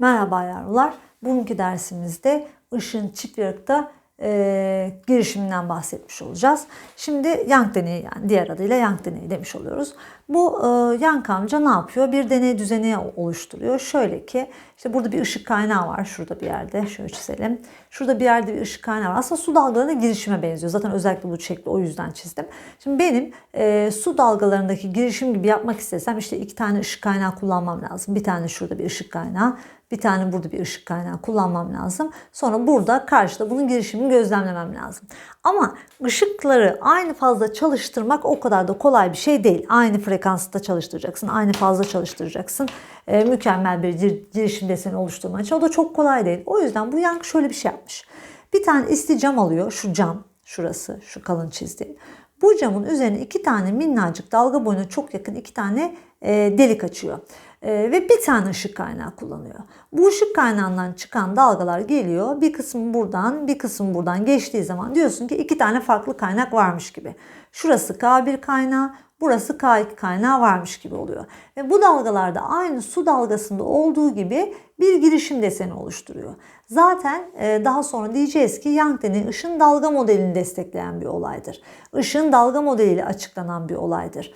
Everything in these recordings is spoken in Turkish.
Merhaba yavrular. Bugünkü dersimizde ışın çift yarıkta e, girişiminden bahsetmiş olacağız. Şimdi Young deneyi yani diğer adıyla Young deneyi demiş oluyoruz. Bu e, Young amca ne yapıyor? Bir deney düzeni oluşturuyor. Şöyle ki işte burada bir ışık kaynağı var şurada bir yerde. Şöyle çizelim. Şurada bir yerde bir ışık kaynağı var. Aslında su dalgalarına girişime benziyor. Zaten özellikle bu şekli o yüzden çizdim. Şimdi benim e, su dalgalarındaki girişim gibi yapmak istesem işte iki tane ışık kaynağı kullanmam lazım. Bir tane şurada bir ışık kaynağı. Bir tane burada bir ışık kaynağı kullanmam lazım. Sonra burada karşıda bunun girişimini gözlemlemem lazım. Ama ışıkları aynı fazla çalıştırmak o kadar da kolay bir şey değil. Aynı frekansta çalıştıracaksın, aynı fazla çalıştıracaksın. Ee, mükemmel bir girişim deseni oluşturmak için. O da çok kolay değil. O yüzden bu Young şöyle bir şey yapmış. Bir tane isli cam alıyor. Şu cam, şurası, şu kalın çizdiği. Bu camın üzerine iki tane minnacık dalga boyuna çok yakın iki tane e, delik açıyor. E, ve bir tane ışık kaynağı kullanıyor. Bu ışık kaynağından çıkan dalgalar geliyor. Bir kısmı buradan, bir kısmı buradan geçtiği zaman diyorsun ki iki tane farklı kaynak varmış gibi. Şurası K1 kaynağı, burası K2 kaynağı varmış gibi oluyor. Ve bu dalgalarda aynı su dalgasında olduğu gibi bir girişim deseni oluşturuyor. Zaten e, daha sonra diyeceğiz ki Young deneyi ışın dalga modelini destekleyen bir olaydır. Işın dalga modeliyle açıklanan bir olaydır.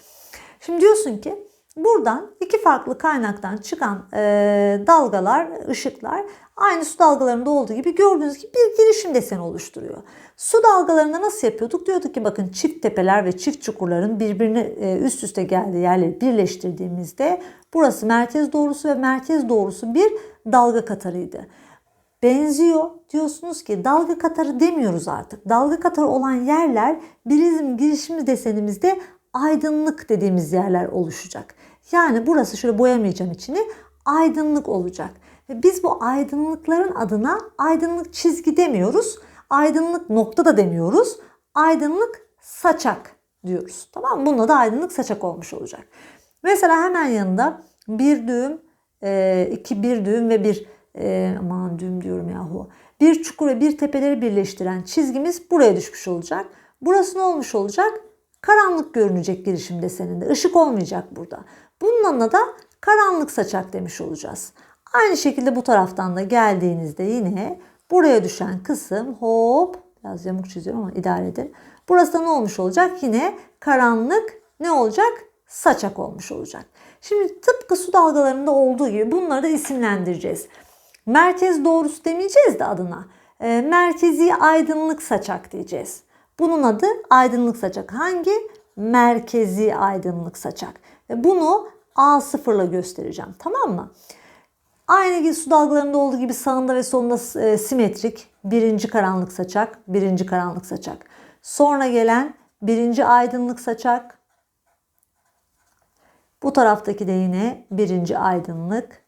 Şimdi diyorsun ki buradan iki farklı kaynaktan çıkan e, dalgalar, ışıklar aynı su dalgalarında olduğu gibi gördüğünüz gibi bir girişim deseni oluşturuyor. Su dalgalarında nasıl yapıyorduk? Diyorduk ki bakın çift tepeler ve çift çukurların birbirine e, üst üste geldiği yerleri birleştirdiğimizde burası merkez doğrusu ve merkez doğrusu bir dalga katarıydı benziyor diyorsunuz ki dalga katarı demiyoruz artık. Dalga katarı olan yerler bizim girişimi desenimizde aydınlık dediğimiz yerler oluşacak. Yani burası şöyle boyamayacağım içini aydınlık olacak. Ve biz bu aydınlıkların adına aydınlık çizgi demiyoruz. Aydınlık nokta da demiyoruz. Aydınlık saçak diyoruz. Tamam mı? Bununla da aydınlık saçak olmuş olacak. Mesela hemen yanında bir düğüm, iki bir düğüm ve bir e, aman düğüm diyorum yahu. Bir çukur ve bir tepeleri birleştiren çizgimiz buraya düşmüş olacak. Burası ne olmuş olacak? Karanlık görünecek girişim deseninde. Işık olmayacak burada. Bunun adına da karanlık saçak demiş olacağız. Aynı şekilde bu taraftan da geldiğinizde yine buraya düşen kısım hop biraz yamuk çiziyorum ama idare edin. Burası da ne olmuş olacak? Yine karanlık ne olacak? Saçak olmuş olacak. Şimdi tıpkı su dalgalarında olduğu gibi bunları da isimlendireceğiz. Merkez doğrusu demeyeceğiz de adına. E, merkezi aydınlık saçak diyeceğiz. Bunun adı aydınlık saçak. Hangi? Merkezi aydınlık saçak. Bunu A sıfırla göstereceğim. Tamam mı? Aynı su dalgalarında olduğu gibi sağında ve solunda e, simetrik. Birinci karanlık saçak, birinci karanlık saçak. Sonra gelen birinci aydınlık saçak. Bu taraftaki de yine birinci aydınlık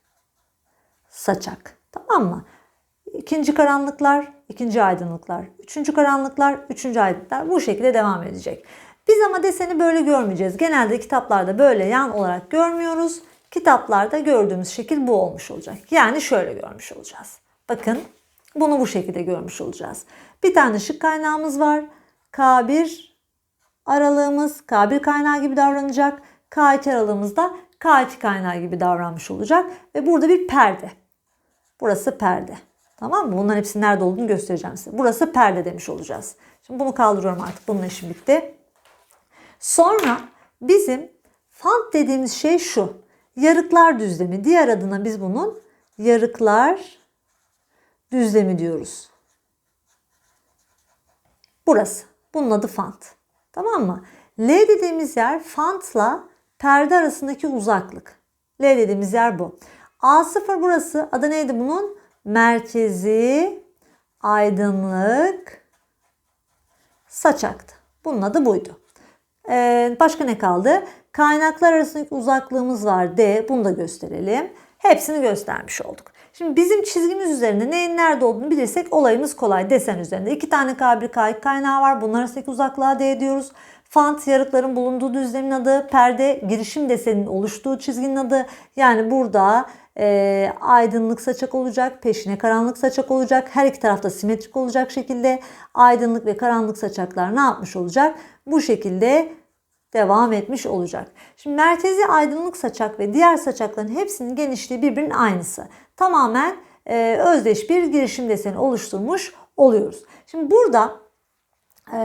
saçak. Tamam mı? İkinci karanlıklar, ikinci aydınlıklar, üçüncü karanlıklar, üçüncü aydınlıklar bu şekilde devam edecek. Biz ama deseni böyle görmeyeceğiz. Genelde kitaplarda böyle yan olarak görmüyoruz. Kitaplarda gördüğümüz şekil bu olmuş olacak. Yani şöyle görmüş olacağız. Bakın bunu bu şekilde görmüş olacağız. Bir tane ışık kaynağımız var. K1 aralığımız K1 kaynağı gibi davranacak. K2 aralığımızda K2 kaynağı gibi davranmış olacak. Ve burada bir perde. Burası perde. Tamam mı? Bunların hepsinin nerede olduğunu göstereceğim size. Burası perde demiş olacağız. Şimdi bunu kaldırıyorum artık. Bunun işi bitti. Sonra bizim fant dediğimiz şey şu. Yarıklar düzlemi. Diğer adına biz bunun yarıklar düzlemi diyoruz. Burası. Bunun adı fant. Tamam mı? L dediğimiz yer fantla perde arasındaki uzaklık. L dediğimiz yer bu. A0 burası. Adı neydi bunun? Merkezi aydınlık saçaktı. Bunun adı buydu. Ee, başka ne kaldı? Kaynaklar arasındaki uzaklığımız var D. Bunu da gösterelim. Hepsini göstermiş olduk. Şimdi bizim çizgimiz üzerinde neyin nerede olduğunu bilirsek olayımız kolay. Desen üzerinde iki tane K1 K2 kaynağı var. Bunlar arasındaki uzaklığa D diyoruz. Fant yarıkların bulunduğu düzlemin adı. Perde girişim deseninin oluştuğu çizginin adı. Yani burada e, aydınlık saçak olacak, peşine karanlık saçak olacak. Her iki tarafta simetrik olacak şekilde aydınlık ve karanlık saçaklar ne yapmış olacak? Bu şekilde devam etmiş olacak. Şimdi merkezi aydınlık saçak ve diğer saçakların hepsinin genişliği birbirinin aynısı. tamamen e, özdeş bir girişim deseni oluşturmuş oluyoruz. Şimdi burada e,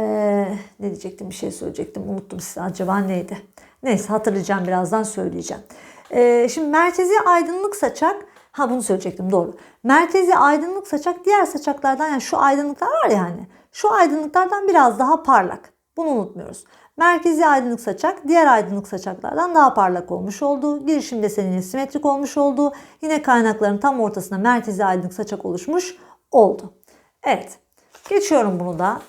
ne diyecektim bir şey söyleyecektim unuttum size acaba neydi? Neyse hatırlayacağım birazdan söyleyeceğim. E, şimdi merkezi aydınlık saçak ha bunu söyleyecektim doğru. Merkezi aydınlık saçak diğer saçaklardan yani şu aydınlıklar var ya hani şu aydınlıklardan biraz daha parlak. Bunu unutmuyoruz. Merkezi aydınlık saçak diğer aydınlık saçaklardan daha parlak olmuş olduğu, girişim deseninin simetrik olmuş olduğu, yine kaynakların tam ortasında merkezi aydınlık saçak oluşmuş oldu. Evet, geçiyorum bunu da.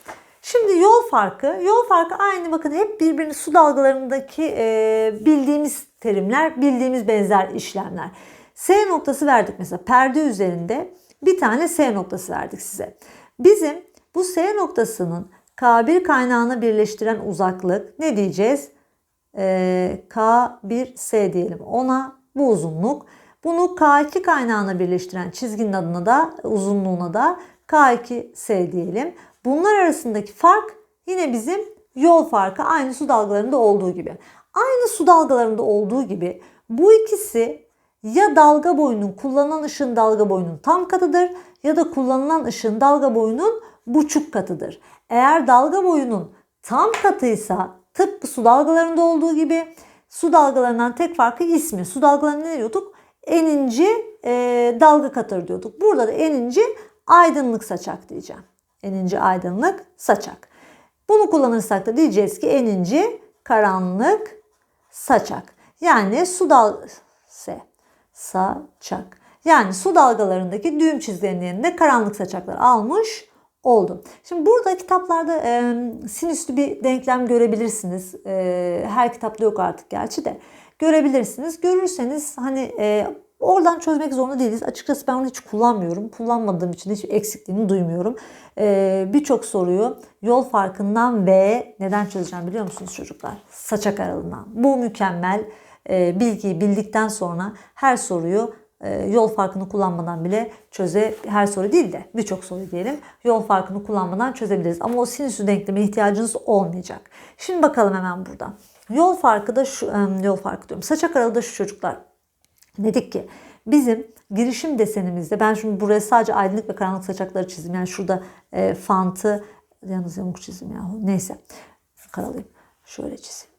Şimdi yol farkı, yol farkı aynı bakın hep birbirini su dalgalarındaki e, bildiğimiz terimler, bildiğimiz benzer işlemler. S noktası verdik mesela perde üzerinde bir tane S noktası verdik size. Bizim bu S noktasının K1 kaynağını birleştiren uzaklık ne diyeceğiz? Ee, K1S diyelim ona bu uzunluk. Bunu K2 kaynağına birleştiren çizginin adına da uzunluğuna da K2S diyelim. Bunlar arasındaki fark yine bizim yol farkı aynı su dalgalarında olduğu gibi. Aynı su dalgalarında olduğu gibi bu ikisi ya dalga boyunun kullanılan ışığın dalga boyunun tam katıdır ya da kullanılan ışığın dalga boyunun buçuk katıdır. Eğer dalga boyunun tam katıysa tıpkı su dalgalarında olduğu gibi su dalgalarından tek farkı ismi. Su dalgalarını ne diyorduk? Eninci e, dalga katır diyorduk. Burada da eninci aydınlık saçak diyeceğim. Eninci aydınlık saçak. Bunu kullanırsak da diyeceğiz ki eninci karanlık saçak. Yani su dal se saçak. Yani su dalgalarındaki düğüm çizgilerinin yerine karanlık saçaklar almış oldu. Şimdi burada kitaplarda e, sinüslü bir denklem görebilirsiniz. E, her kitapta yok artık gerçi de. Görebilirsiniz. Görürseniz hani e, oradan çözmek zorunda değiliz. Açıkçası ben onu hiç kullanmıyorum. Kullanmadığım için hiç eksikliğini duymuyorum. E, Birçok soruyu yol farkından ve neden çözeceğim biliyor musunuz çocuklar? Saçak aralığından. Bu mükemmel bilgiyi bildikten sonra her soruyu e, yol farkını kullanmadan bile çöze her soru değil de birçok soru diyelim yol farkını kullanmadan çözebiliriz. Ama o sinüsü denkleme ihtiyacınız olmayacak. Şimdi bakalım hemen burada. Yol farkı da şu yol farkı diyorum. Saçak aralığı da şu çocuklar. Dedik ki bizim girişim desenimizde ben şimdi buraya sadece aydınlık ve karanlık saçakları çizdim. Yani şurada e, fantı yalnız yamuk çizdim ya. Neyse. Karalayayım. Şöyle çizeyim.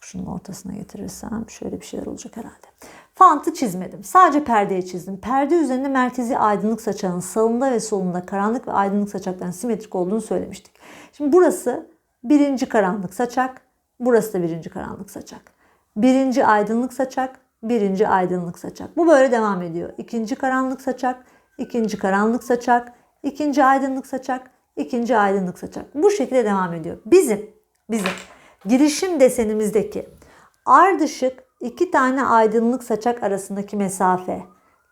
Şunun ortasına getirirsem şöyle bir şeyler olacak herhalde. Fantı çizmedim. Sadece perdeyi çizdim. Perde üzerinde merkezi aydınlık saçağın sağında ve solunda karanlık ve aydınlık saçakların simetrik olduğunu söylemiştik. Şimdi burası birinci karanlık saçak. Burası da birinci karanlık saçak. Birinci aydınlık saçak. Birinci aydınlık saçak. Bu böyle devam ediyor. İkinci karanlık saçak. ikinci karanlık saçak. ikinci aydınlık saçak. ikinci aydınlık saçak. Bu şekilde devam ediyor. Bizim, bizim girişim desenimizdeki ardışık iki tane aydınlık saçak arasındaki mesafe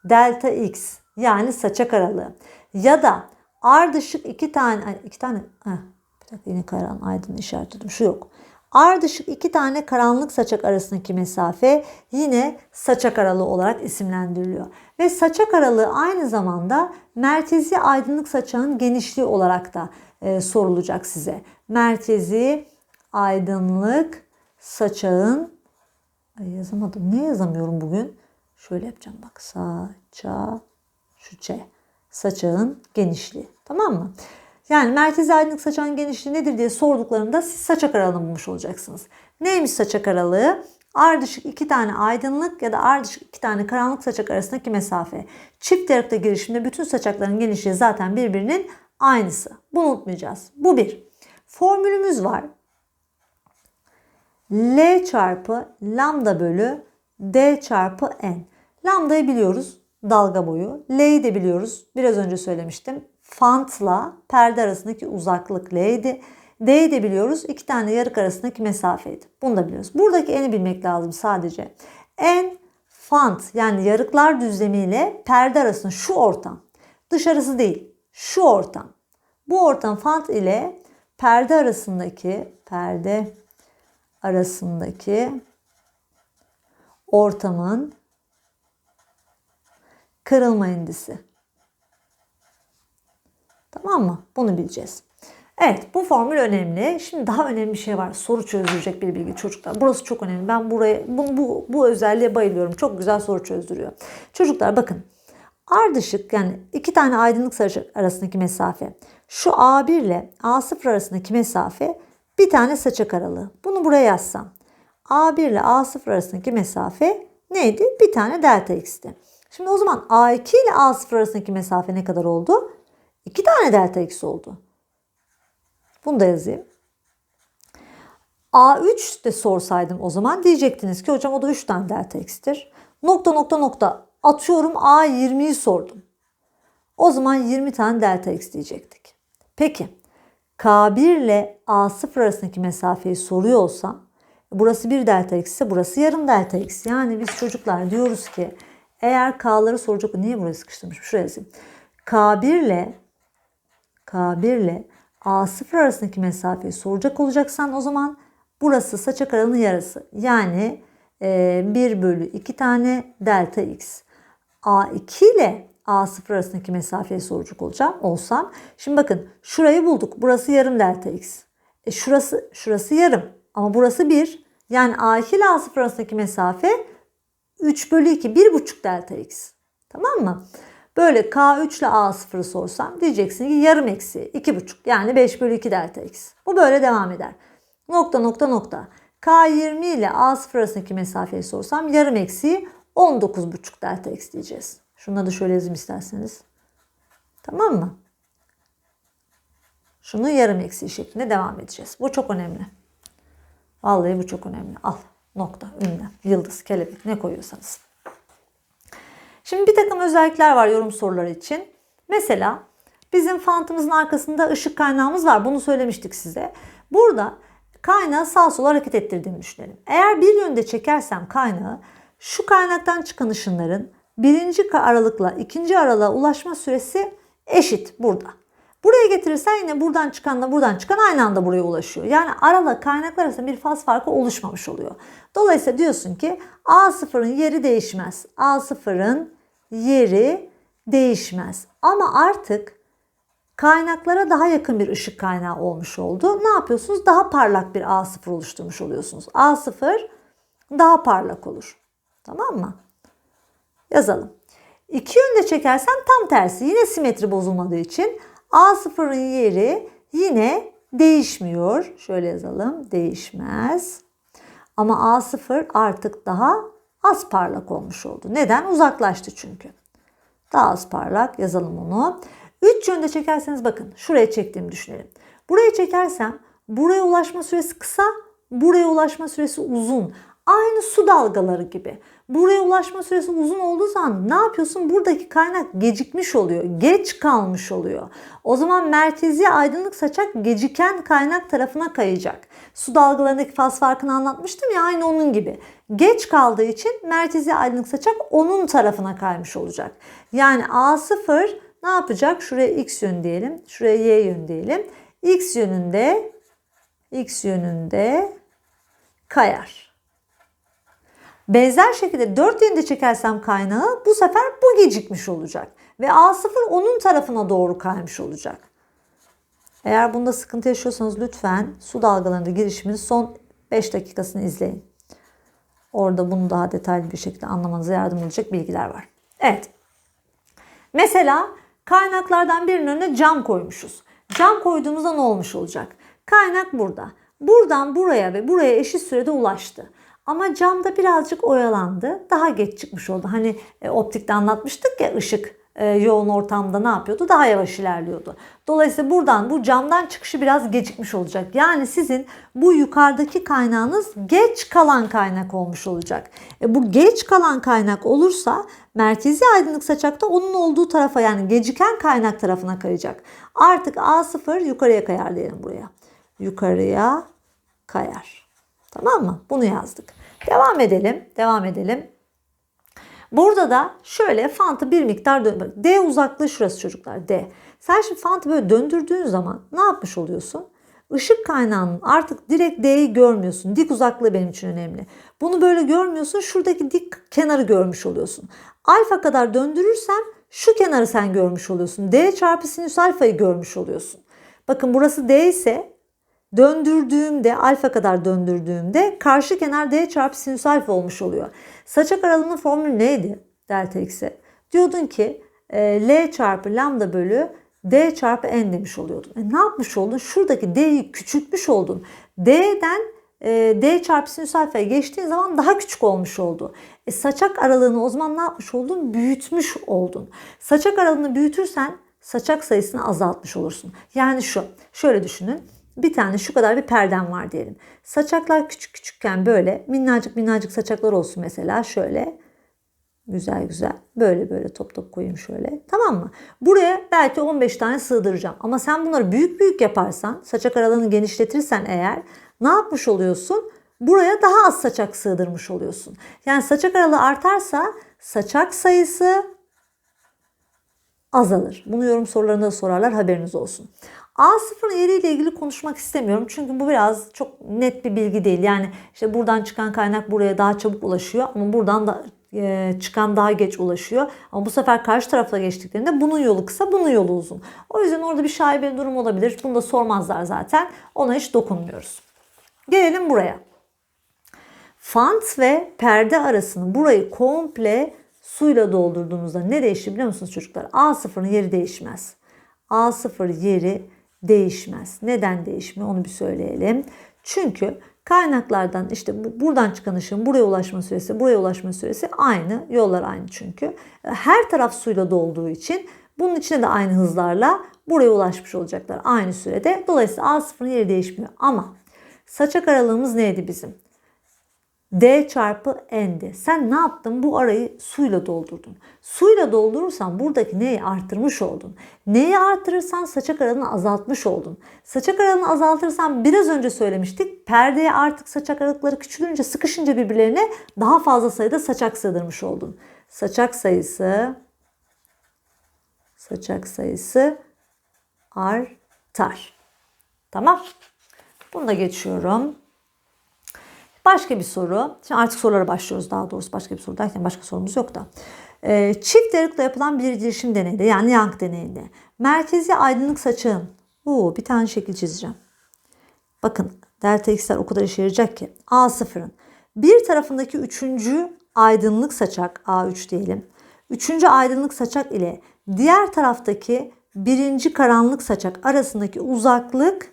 delta x yani saçak aralığı ya da ardışık iki tane iki tane heh, bir dakika yine karan aydın işaretledim şu yok. Ardışık iki tane karanlık saçak arasındaki mesafe yine saçak aralığı olarak isimlendiriliyor. Ve saçak aralığı aynı zamanda merkezi aydınlık saçağın genişliği olarak da e, sorulacak size. Merkezi aydınlık saçağın Ay yazamadım. Niye yazamıyorum bugün? Şöyle yapacağım bak. Saça şu ç. Saçağın genişliği. Tamam mı? Yani merkezi aydınlık saçağın genişliği nedir diye sorduklarında siz saçak aralığını bulmuş olacaksınız. Neymiş saçak aralığı? Ardışık iki tane aydınlık ya da ardışık iki tane karanlık saçak arasındaki mesafe. Çift yarıkta girişimde bütün saçakların genişliği zaten birbirinin aynısı. Bunu unutmayacağız. Bu bir. Formülümüz var. L çarpı lambda bölü D çarpı N. Lambdayı biliyoruz dalga boyu. L'yi de biliyoruz. Biraz önce söylemiştim. Fantla perde arasındaki uzaklık L'ydi. D'yi de biliyoruz. İki tane yarık arasındaki mesafeydi. Bunu da biliyoruz. Buradaki N'i bilmek lazım sadece. N fant yani yarıklar düzlemiyle perde arasında şu ortam. Dışarısı değil. Şu ortam. Bu ortam fant ile perde arasındaki perde arasındaki ortamın kırılma indisi. Tamam mı? Bunu bileceğiz. Evet bu formül önemli. Şimdi daha önemli bir şey var. Soru çözdürecek bir bilgi çocuklar. Burası çok önemli. Ben buraya bu, bu, bu özelliğe bayılıyorum. Çok güzel soru çözdürüyor. Çocuklar bakın. ardışık yani iki tane aydınlık sarı arasındaki mesafe. Şu A1 ile A0 arasındaki mesafe bir tane saçak aralığı. Bunu buraya yazsam. A1 ile A0 arasındaki mesafe neydi? Bir tane delta x'ti. Şimdi o zaman A2 ile A0 arasındaki mesafe ne kadar oldu? İki tane delta x oldu. Bunu da yazayım. A3 de sorsaydım o zaman diyecektiniz ki hocam o da 3 tane delta x'tir. Nokta nokta nokta atıyorum A20'yi sordum. O zaman 20 tane delta x diyecektik. Peki K1 ile A0 arasındaki mesafeyi soruyor olsam burası 1 delta x ise burası yarım delta x. Yani biz çocuklar diyoruz ki eğer K'ları soracak niye buraya sıkıştırmışım? Şuraya yazayım. K1 ile K1 ile A0 arasındaki mesafeyi soracak olacaksan o zaman burası saçak aralığının yarısı. Yani e, 1 bölü 2 tane delta x. A2 ile A0 arasındaki mesafeyi soracak olacağım olsam. Şimdi bakın şurayı bulduk. Burası yarım delta x. E şurası, şurası yarım. Ama burası 1. Yani A2 ile A0 arasındaki mesafe 3 bölü 2. 1,5 delta x. Tamam mı? Böyle K3 ile A0'ı sorsam diyeceksin ki yarım eksi 2,5 yani 5 bölü 2 delta x. Bu böyle devam eder. Nokta nokta nokta. K20 ile A0 arasındaki mesafeyi sorsam yarım eksi 19,5 delta x diyeceğiz. Şunu da şöyle yazayım isterseniz. Tamam mı? Şunu yarım eksi şeklinde devam edeceğiz. Bu çok önemli. Vallahi bu çok önemli. Al nokta, ünlem, yıldız, kelebek ne koyuyorsanız. Şimdi bir takım özellikler var yorum soruları için. Mesela bizim fantımızın arkasında ışık kaynağımız var. Bunu söylemiştik size. Burada kaynağı sağ sola hareket ettirdiğimi düşünelim. Eğer bir yönde çekersem kaynağı şu kaynaktan çıkan ışınların birinci aralıkla ikinci aralığa ulaşma süresi eşit burada. Buraya getirirsen yine buradan çıkanla buradan çıkan aynı anda buraya ulaşıyor. Yani arala kaynaklar arasında bir faz farkı oluşmamış oluyor. Dolayısıyla diyorsun ki A0'ın yeri değişmez. A0'ın yeri değişmez. Ama artık kaynaklara daha yakın bir ışık kaynağı olmuş oldu. Ne yapıyorsunuz? Daha parlak bir A0 oluşturmuş oluyorsunuz. A0 daha parlak olur. Tamam mı? Yazalım. İki yönde çekersem tam tersi. Yine simetri bozulmadığı için A0'ın yeri yine değişmiyor. Şöyle yazalım. Değişmez. Ama A0 artık daha az parlak olmuş oldu. Neden? Uzaklaştı çünkü. Daha az parlak. Yazalım onu. Üç yönde çekerseniz bakın şuraya çektiğimi düşünelim. Buraya çekersem buraya ulaşma süresi kısa, buraya ulaşma süresi uzun. Aynı su dalgaları gibi. Buraya ulaşma süresi uzun olduğu zaman ne yapıyorsun? Buradaki kaynak gecikmiş oluyor. Geç kalmış oluyor. O zaman merkezi aydınlık saçak geciken kaynak tarafına kayacak. Su dalgalarındaki faz farkını anlatmıştım ya aynı onun gibi. Geç kaldığı için merkezi aydınlık saçak onun tarafına kaymış olacak. Yani A0 ne yapacak? Şuraya x yön diyelim. Şuraya y yön diyelim. X yönünde x yönünde kayar. Benzer şekilde dört yönde çekersem kaynağı bu sefer bu gecikmiş olacak. Ve A0 onun tarafına doğru kaymış olacak. Eğer bunda sıkıntı yaşıyorsanız lütfen su dalgalarında girişimin son 5 dakikasını izleyin. Orada bunu daha detaylı bir şekilde anlamanıza yardım edecek bilgiler var. Evet. Mesela kaynaklardan birinin önüne cam koymuşuz. Cam koyduğumuzda ne olmuş olacak? Kaynak burada. Buradan buraya ve buraya eşit sürede ulaştı. Ama camda birazcık oyalandı. Daha geç çıkmış oldu. Hani e, optikte anlatmıştık ya ışık e, yoğun ortamda ne yapıyordu? Daha yavaş ilerliyordu. Dolayısıyla buradan bu camdan çıkışı biraz gecikmiş olacak. Yani sizin bu yukarıdaki kaynağınız geç kalan kaynak olmuş olacak. E, bu geç kalan kaynak olursa merkezi aydınlık saçakta onun olduğu tarafa yani geciken kaynak tarafına kayacak. Artık A0 yukarıya kayar diyelim buraya. Yukarıya kayar. Tamam mı? Bunu yazdık. Devam edelim. Devam edelim. Burada da şöyle fantı bir miktar dön. D uzaklığı şurası çocuklar. D. Sen şimdi fantı böyle döndürdüğün zaman ne yapmış oluyorsun? Işık kaynağının artık direkt D'yi görmüyorsun. Dik uzaklığı benim için önemli. Bunu böyle görmüyorsun. Şuradaki dik kenarı görmüş oluyorsun. Alfa kadar döndürürsem şu kenarı sen görmüş oluyorsun. D çarpı sinüs alfayı görmüş oluyorsun. Bakın burası D ise döndürdüğümde alfa kadar döndürdüğümde karşı kenar d çarpı sinüs alfa olmuş oluyor. Saçak aralığının formülü neydi delta x'e? Diyordun ki e, L çarpı lambda bölü D çarpı N demiş oluyordun. E, ne yapmış oldun? Şuradaki D'yi küçültmüş oldun. D'den e, D çarpı sinüs alfaya geçtiğin zaman daha küçük olmuş oldu. E, saçak aralığını o zaman ne yapmış oldun? Büyütmüş oldun. Saçak aralığını büyütürsen saçak sayısını azaltmış olursun. Yani şu, şöyle düşünün. Bir tane şu kadar bir perdem var diyelim. Saçaklar küçük küçükken böyle minnacık minnacık saçaklar olsun mesela şöyle. Güzel güzel. Böyle böyle top top koyayım şöyle. Tamam mı? Buraya belki 15 tane sığdıracağım. Ama sen bunları büyük büyük yaparsan, saçak aralığını genişletirsen eğer ne yapmış oluyorsun? Buraya daha az saçak sığdırmış oluyorsun. Yani saçak aralığı artarsa saçak sayısı azalır. Bunu yorum sorularında da sorarlar haberiniz olsun. A0 eğriyle ilgili konuşmak istemiyorum. Çünkü bu biraz çok net bir bilgi değil. Yani işte buradan çıkan kaynak buraya daha çabuk ulaşıyor ama buradan da e, çıkan daha geç ulaşıyor. Ama bu sefer karşı tarafla geçtiklerinde bunun yolu kısa, bunun yolu uzun. O yüzden orada bir şaibeli durum olabilir. Bunu da sormazlar zaten. Ona hiç dokunmuyoruz. Gelelim buraya. Fant ve perde arasını burayı komple suyla doldurduğumuzda ne değişir biliyor musunuz çocuklar? A0'ın yeri değişmez. A0 yeri değişmez. Neden değişmiyor onu bir söyleyelim. Çünkü kaynaklardan işte bu, buradan çıkan ışığın buraya ulaşma süresi, buraya ulaşma süresi aynı. Yollar aynı çünkü. Her taraf suyla dolduğu için bunun içine de aynı hızlarla buraya ulaşmış olacaklar aynı sürede. Dolayısıyla A0'ın yeri değişmiyor. Ama saçak aralığımız neydi bizim? D çarpı N'di. Sen ne yaptın? Bu arayı suyla doldurdun. Suyla doldurursan buradaki neyi artırmış oldun. Neyi artırırsan saçak aralığını azaltmış oldun. Saçak aralığını azaltırsan biraz önce söylemiştik. Perdeye artık saçak aralıkları küçülünce sıkışınca birbirlerine daha fazla sayıda saçak sığdırmış oldun. Saçak sayısı saçak sayısı artar. Tamam. Bunu da geçiyorum. Başka bir soru. Şimdi artık sorulara başlıyoruz daha doğrusu. Başka bir soru derken başka sorumuz yok da. Ee, çift yarıkla yapılan bir girişim deneyinde yani Young deneyinde merkezi aydınlık saçağın Oo, bir tane şekil çizeceğim. Bakın delta x'ler o kadar işe yarayacak ki A0'ın bir tarafındaki üçüncü aydınlık saçak A3 diyelim. Üçüncü aydınlık saçak ile diğer taraftaki birinci karanlık saçak arasındaki uzaklık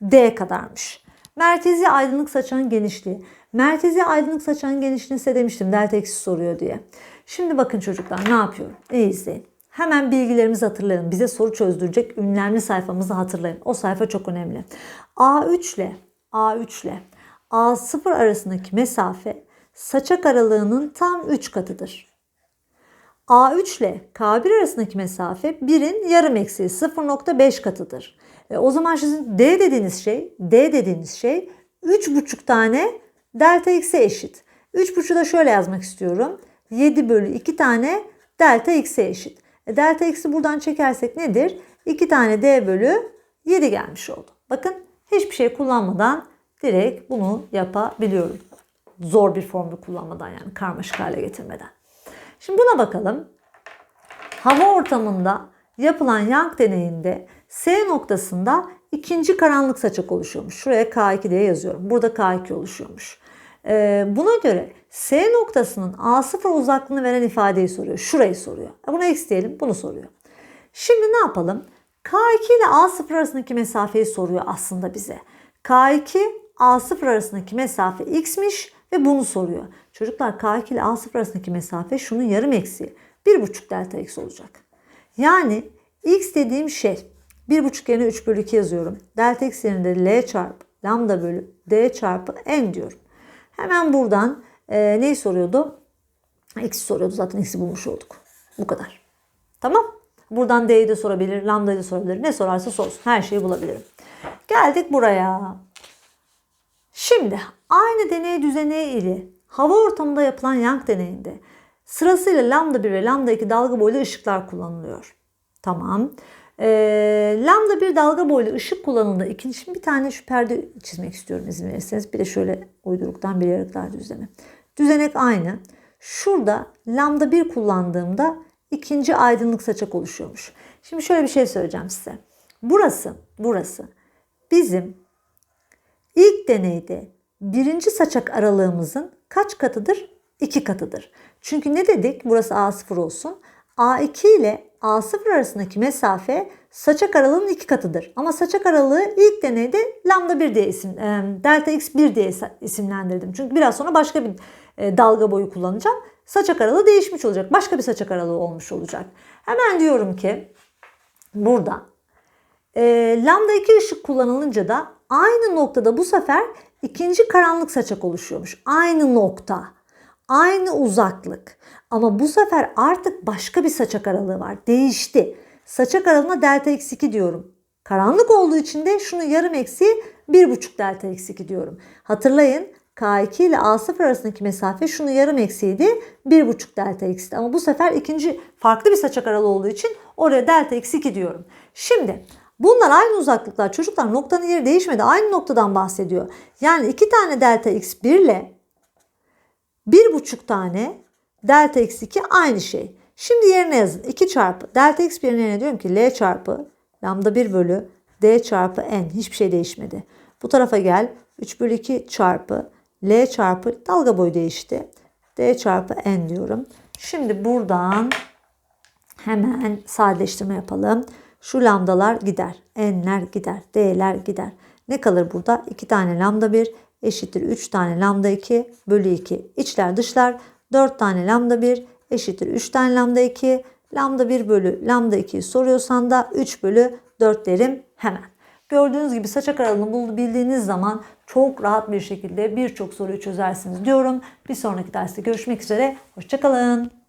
D kadarmış. Merkezi aydınlık saçağın genişliği. Merkezi aydınlık saçağın genişliğini size demiştim delta eksi soruyor diye. Şimdi bakın çocuklar ne yapıyorum? İyi izleyin. Hemen bilgilerimizi hatırlayalım. Bize soru çözdürecek ünlemli sayfamızı hatırlayın. O sayfa çok önemli. A3 ile A3 ile A0 arasındaki mesafe saçak aralığının tam 3 katıdır. A3 ile K1 arasındaki mesafe 1'in yarım eksiği 0.5 katıdır. E, o zaman sizin D dediğiniz şey, D dediğiniz şey 3,5 tane delta x'e eşit. 3,5'u da şöyle yazmak istiyorum. 7 bölü 2 tane delta x'e eşit. E, delta x'i buradan çekersek nedir? 2 tane d bölü 7 gelmiş oldu. Bakın hiçbir şey kullanmadan direkt bunu yapabiliyorum. Zor bir formül kullanmadan yani karmaşık hale getirmeden. Şimdi buna bakalım. Hava ortamında yapılan Young deneyinde S noktasında ikinci karanlık saçak oluşuyormuş. Şuraya K2 diye yazıyorum. Burada K2 oluşuyormuş. Ee, buna göre S noktasının A0 uzaklığını veren ifadeyi soruyor. Şurayı soruyor. E buna x diyelim. Bunu soruyor. Şimdi ne yapalım? K2 ile A0 arasındaki mesafeyi soruyor aslında bize. K2 A0 arasındaki mesafe x'miş ve bunu soruyor. Çocuklar K2 ile A0 arasındaki mesafe şunun yarım eksiği. 1,5 delta x olacak. Yani x dediğim şey 1,5 yerine 3 bölü 2 yazıyorum. Delta x yerine L çarpı lambda bölü D çarpı N diyorum. Hemen buradan e, neyi soruyordu? X'i soruyordu zaten x'i bulmuş olduk. Bu kadar. Tamam. Buradan D'yi de sorabilir, lambda'yı da sorabilir. Ne sorarsa sorsun. Her şeyi bulabilirim. Geldik buraya. Şimdi aynı deney düzeni ile hava ortamında yapılan Young deneyinde sırasıyla lambda 1 ve lambda 2 dalga boylu ışıklar kullanılıyor. Tamam. E, lambda bir dalga boylu ışık kullanımında ikinci şimdi bir tane şu perde çizmek istiyorum izin verirseniz. Bir de şöyle uyduruktan bir yarıklar düzlemi. Düzenek aynı. Şurada lambda 1 kullandığımda ikinci aydınlık saçak oluşuyormuş. Şimdi şöyle bir şey söyleyeceğim size. Burası, burası bizim ilk deneyde birinci saçak aralığımızın kaç katıdır? 2 katıdır. Çünkü ne dedik? Burası A0 olsun. A2 ile A0 arasındaki mesafe saçak aralığının iki katıdır. Ama saçak aralığı ilk deneyde lambda 1 diye isim, e, delta x 1 diye isimlendirdim. Çünkü biraz sonra başka bir e, dalga boyu kullanacağım. Saçak aralığı değişmiş olacak. Başka bir saçak aralığı olmuş olacak. Hemen diyorum ki burada e, lambda 2 ışık kullanılınca da aynı noktada bu sefer ikinci karanlık saçak oluşuyormuş. Aynı nokta. Aynı uzaklık. Ama bu sefer artık başka bir saçak aralığı var. Değişti. Saçak aralığına delta x2 diyorum. Karanlık olduğu için de şunu yarım eksi 1,5 delta x2 diyorum. Hatırlayın K2 ile A0 arasındaki mesafe şunu yarım eksiydi. 1,5 delta x'ti. Ama bu sefer ikinci farklı bir saçak aralığı olduğu için oraya delta x2 diyorum. Şimdi bunlar aynı uzaklıklar. Çocuklar noktanın yeri değişmedi. Aynı noktadan bahsediyor. Yani iki tane delta x1 ile 1,5 tane delta x2 aynı şey. Şimdi yerine yazın. 2 çarpı delta x1 yerine diyorum ki L çarpı lambda 1 bölü D çarpı N. Hiçbir şey değişmedi. Bu tarafa gel. 3 bölü 2 çarpı L çarpı dalga boyu değişti. D çarpı N diyorum. Şimdi buradan hemen sadeleştirme yapalım. Şu lambdalar gider. N'ler gider. D'ler gider. Ne kalır burada? 2 tane lambda 1 eşittir 3 tane lambda 2 bölü 2. İçler dışlar 4 tane lambda 1 eşittir 3 tane lambda 2. Lambda 1 bölü lambda 2'yi soruyorsan da 3 bölü 4 derim hemen. Gördüğünüz gibi saçak aralığını buldu bildiğiniz zaman çok rahat bir şekilde birçok soruyu çözersiniz diyorum. Bir sonraki derste görüşmek üzere. Hoşçakalın.